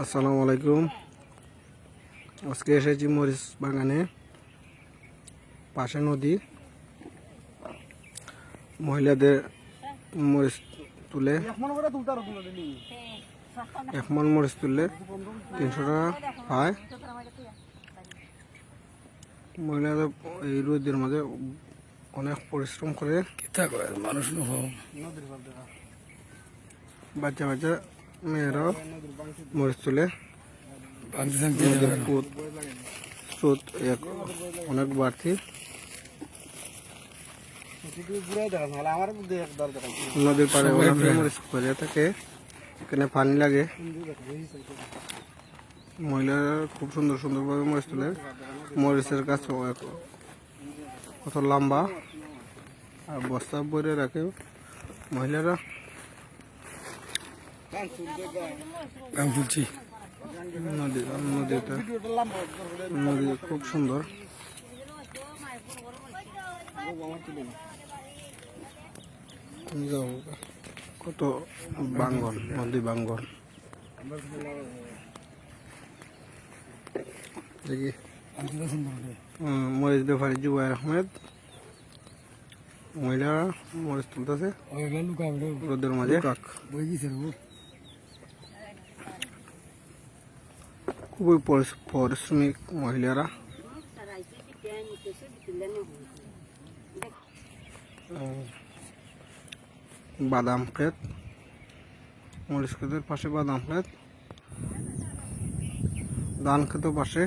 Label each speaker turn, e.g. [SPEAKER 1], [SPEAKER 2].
[SPEAKER 1] আসসালামু আলাইকুম। আজকে এসেছি মরিচ বাগানে পাশে নদী। মহিলাদের মরিচ তুলে এক মন মরিচ তুললে তিনশো টাকা পায়। মহিলাদের এই রোদের মাঝে অনেক পরিশ্রম করে।
[SPEAKER 2] মানুষ
[SPEAKER 1] বাচ্চা বাচ্চা মেয়েরাও মরিচ তুলে স্রোত অনেক বাড়তি। নদীর পাড়ে মরিচ করে থাকে। এখানে পানি লাগে। মহিলারা খুব সুন্দর সুন্দরভাবে মরিচ তুলে। মরিচের গাছ কত লম্বা। আর বস্তা ভরে রাখে মহিলারা।
[SPEAKER 2] গান ফুলছি
[SPEAKER 1] নদী নদীটা। নদী খুব সুন্দর। কত বাঙ্গন নদী বাঙ্গন। দেখি। মরিচ ব্যাপারী জুবাইর আহমেদ। মহিলারা মরিচ তুলতেছে। রোদের মাঝে।
[SPEAKER 2] বই গিয়েছে
[SPEAKER 1] খুবই পরিশ্রমিক মহিলারা। বাদাম ক্ষেত। মরিচ ক্ষেতের পাশে বাদাম ক্ষেত। ধান ক্ষেতের পাশে।